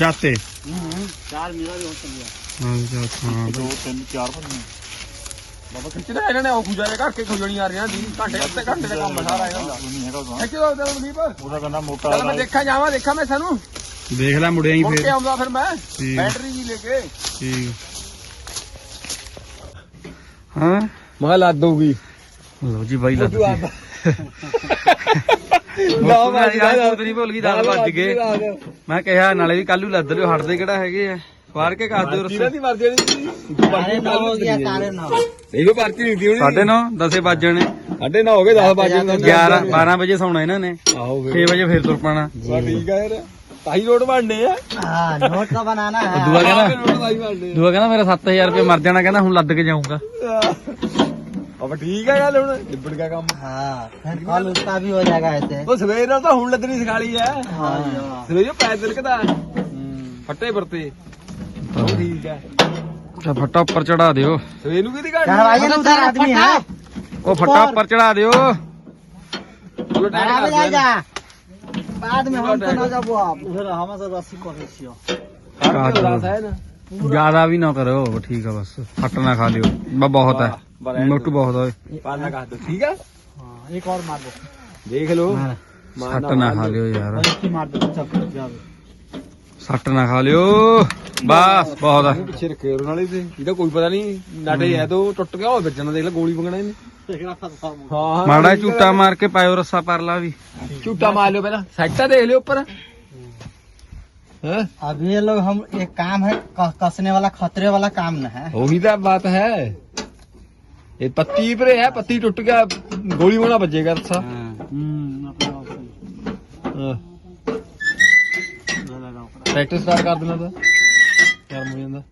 ਜਾਤੇ ਚਾਰ ਮੇਰਾ ਵੀ ਹੋ ਚੱਲਿਆ। ਹਾਂ ਜਾ ਹਾਂ ਦੋ ਤਿੰਨ ਚਾਰ ਭਰੀਆਂ। ਬਾਬਾ ਖਿੱਚਦਾ ਇਹਨਾਂ ਨੇ ਉਹ ਖੁਜਾ ਦੇ ਕਰਕੇ ਖੁਜਣੀ ਆ ਰਹੀਆਂ ਦੀ ਘੰਟੇ ਅੱਧੇ ਘੰਟੇ ਦਾ ਕੰਮ ਸਾਰਾ ਇਹਨਾਂ ਦਾ। ਨਹੀਂ ਹੈਗਾ ਉਹਦਾ। ਖਿੱਚ ਮਨੀਪ। ਉਹਦਾ ਕਹਿੰਦਾ ਮੋਟਾ ਚੱਲ ਮੈਂ ਦੇਖਾਂ ਜਾਵਾਂ ਦੇਖਾਂ ਮੈਂ ਸਾਨੂੰ। ਦੇਖ ਲੈ ਮੁੜਿਆ ਹੀ ਮੁੜ ਕੇ ਫੇਰ। ਆਉਂਦਾ ਫਿਰ ਮੈਂ। ਬੈਟਰੀ ਜੀ ਲੈ ਕੇ। ਠੀਕ। ਹਾਂ ਮੈਂ ਲੱਦ ਦਊਗੀ ਲਓ ਜੀ ਬਾਈ ਲੱਗ ਲਓ ਬਾਈ ਦਾਲ ਨਹੀਂ ਭੁੱਲ ਗਈ ਦਾਲ ਵੱਜ ਗਏ। ਮੈਂ ਕਿਹਾ ਨਾਲੇ ਵੀ ਕੱਲੂ ਲੱਦ ਲਿਓ ਹਟਦੇ ਕਿਹੜਾ ਹੈਗੇ ਆ? ਫਾਰ ਕੇ ਕਰ ਦਿਓ ਰਸੇ ਦੀ ਮਰਜ਼ੀ ਨਹੀਂ ਨਾ ਹੋ ਗਿਆ ਸਾਰੇ ਨਾ। ਨਹੀਂ ਕੋ ਪਰਚੀ ਨਹੀਂ ਦੀ ਸਾਢੇ 9 10 ਵਜੇ ਨੇ ਸਾਢੇ 9 ਹੋ ਗਏ 10 ਵਜੇ 11 12 ਵਜੇ ਸੌਣਾ ਇਹਨਾਂ ਨੇ। ਆਹੋ 6 ਵਜੇ ਫੇਰ ਤੁਰ ਪਾਣਾ। ਠੀਕ ਆ ਯਾਰ। ਤਾਈ ਰੋਡ ਬਣਨੇ ਆ। ਹਾਂ ਨੋਟ ਤਾਂ ਬਣਾਣਾ ਹੈ। ਦੂਆ ਕਹਿੰਦਾ ਦੂਆ ਕਹਿੰਦਾ ਮੇਰਾ 7000 ਰੁਪਏ ਮਰ ਜਾਣਾ ਕਹਿੰਦਾ ਹੁਣ ਲੱਦ ਕੇ ਜਾਊਂਗਾ। ਅਬ ਠੀਕ ਆ ਗੱਲ ਹੁਣ ਨਿਬੜ ਗਿਆ ਕੰਮ हाँ फिर कल उसका भी हो जाएगा ऐसे ਉਹ ਸਵੇਰ ਨਾਲ ਤਾਂ ਹੁਣ ਲੱਦਣੀ ਸਿਖਾਲੀ ਐ हाँ ਸਵੇਰੇ ਪੈਦਲ ਕਦਾ ਫੱਟੇ ਵਰਤੇ ਉਹ ਠੀਕ ਐ ਅੱਛਾ ਫੱਟਾ ਉੱਪਰ ਚੜਾ ਦਿਓ ਸਵੇਰ ਨੂੰ ਕਿਹਦੀ ਘਾਟ चढ़वाइए ना उधर आदमी है ਉਹ ਫੱਟਾ ਉੱਪਰ ਚੜਾ ਦਿਓ ਚਲੋ ਟਾਈਮ बराबर ਕਰ जाएगा बाद में हम तो ना जब आप उधर हम से रस्सी कर छियो ਕਾਟ ਰਾਤ ਹੈ ਨਾ ਜਿਆਦਾ ਵੀ ਨਾ ਕਰੋ ਠੀਕ ਆ ਬਸ ਫੱਟ ਨਾ ਖਾ ਲਿਓ ਬਾ ਬਹੁਤ ਹੈ ਮੋਟੂ ਬਹੁਤ ਓਏ ਪਾਲਣਾ ਕਰ ਦੋ ਠੀਕ ਆ हाँ एक और मार दो ਦੇਖ ਲਓ ਸੱਟ ਨਾ ਖਾ ਲਿਓ ਯਾਰ और इसकी मार दो चक्कर जाओ ਸੱਟ ਨਾ ਖਾ ਲਿਓ ਬਸ ਬਹੁਤ ਹੈ ਪਿੱਛੇ ਰੱਖੇ ਉਹਨਾਂ ਵਾਲੇ ਤੇ ਇਹਦਾ ਕੋਈ ਪਤਾ ਨਹੀਂ ਨਾਟੇ ਐ ਤੋਂ ਟੁੱਟ ਗਿਆ ਉਹ ਵੱਜਣਾ ਦੇਖ ਲੈ ਗੋਲੀ ਵਗਣਾ ਇਹਨੇ ਹਾਂ ਮਾੜਾ ਜਿਹਾ ਝੂਟਾ ਮਾਰ ਕੇ ਪਾਇਓ ਰੱਸਾ ਪਰਲਾ ਵੀ ਝੂਟਾ ਮਾਰ ਲਿਓ ਪਹਿਲਾਂ ਸੈੱਟਾ ਦੇਖ ਲਿਓ ਉੱਪਰ ਹੈ अब ये लोग हम एक काम है क- कसने वाला खतरे वाला काम न है ਉਹੀ ਤਾਂ ਬਾਤ ਹੈ ਇਹ ਪੱਤੀ ਪਰੇ ਹੈ ਪੱਤੀ ਟੁੱਟ ਗਿਆ ਗੋਲੀ ਵਗਣਾ ਵੱਜੇਗਾ ਰੱਸਾ। ਹਾਂ। ਟਰੈਕਟਰ ਸਟਾਰਟ ਕਰ ਦੇਣਾ ਤਾਂ। ਗਰਮ ਹੋ ਜਾਂਦਾ।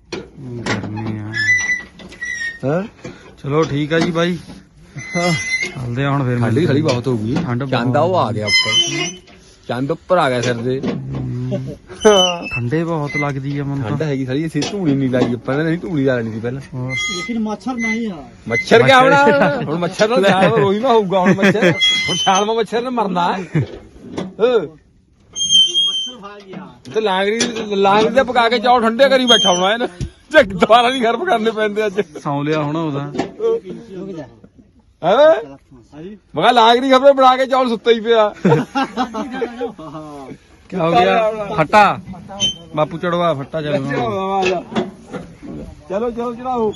ਗਰਮੀ ਆ। ਹਾਂ। ਚਲੋ ਠੀਕ ਆ ਜੀ ਬਾਈ। ਚੱਲਦੇ ਆ ਹੁਣ ਫਿਰ ਮਿਲਦੇ ਖੜੀ ਬਹੁਤ ਹੋ ਗਈ ਠੰਡ ਬਹੁਤ ਚੰਦ ਆ ਉਹ ਆ ਗਿਆ ਉੱਪਰ। ਚੰਦ ਉੱਪਰ ਆ ਗਿਆ ਸਿਰ ਦੇ। ਠੰਡੇ ਬਹੁਤ ਲੱਗਦੀ ਆ ਮਨ ਠੰਡ ਤਾਂ ਹੈਗੀ ਖੜੀ ਅਸੀਂ ਧੂਣੀ ਨਹੀਂ ਲਾਈ ਆਪਾਂ ਨੇ ਨਹੀਂ ਧੂਣੀ ਲਾ ਲੈਣੀ ਸੀ ਪਹਿਲਾਂ। ਹੋਰ। ਮੱਛਰ ਕਿਆ ਹੋਣਾ? ਹੁਣ ਮੱਛਰ ਨਾਲ ਮਾ ਰੋਈ ਨਾ ਹੋਊਗਾ ਹੁਣ ਮੱਛਰ। ਹੁਣ ਸਿਆਲ ਮਾ ਮੱਛਰ ਨੇ ਮਰਨਾ ਹੈ। ਤੇ ਲਾਂਗਰੀ ਲਾਂਗਰੀ ਦੇ ਪਕਾ ਕੇ ਚੌਲ ਠੰਡੇ ਕਰੀ ਬੈਠਾ ਹੋਣਾ ਇਹਨੇ। ਜੇ ਦੁਬਾਰਾ ਨਹੀਂ ਘਰ ਪਕਾਣੇ ਪੈਂਦੇ ਅੱਜ। ਸੌਂ ਲਿਆ ਹੁਣ ਉਹਦਾ। ਹੈ। ਮਗਾ ਲਾਂਗਰੀ ਖਬਰੇ ਬਣਾ ਕੇ ਚੌਲ ਸੁੱਤਾ ਹੀ ਪਿਆ। ਕੀ ਹੋ ਗਿਆ? ਫੱਟਾ ਬਾਪੂ ਚੜਵਾ ਫੱਟਾ ਚੱਲ ਚਲੋ ਚਲੋ ਚੜਾਓ।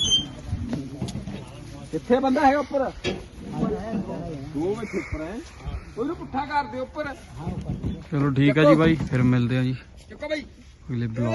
ਕਿੱਥੇ ਬੰਦਾ ਹੈਗਾ ਉੱਪਰ? ਦੋ ਵਿੱਚ ਉੱਪਰ ਹੈ। ਉਹਨੂੰ ਪੁੱਠਾ ਕਰ ਦੇ ਉੱਪਰ। ਚਲੋ ਠੀਕ ਆ ਜੀ ਬਾਈ ਫਿਰ ਮਿਲਦੇ ਆ ਜੀ। ਚੁੱਕੋ ਬਈ। ਅਗਲੇ ਬਲੌਗ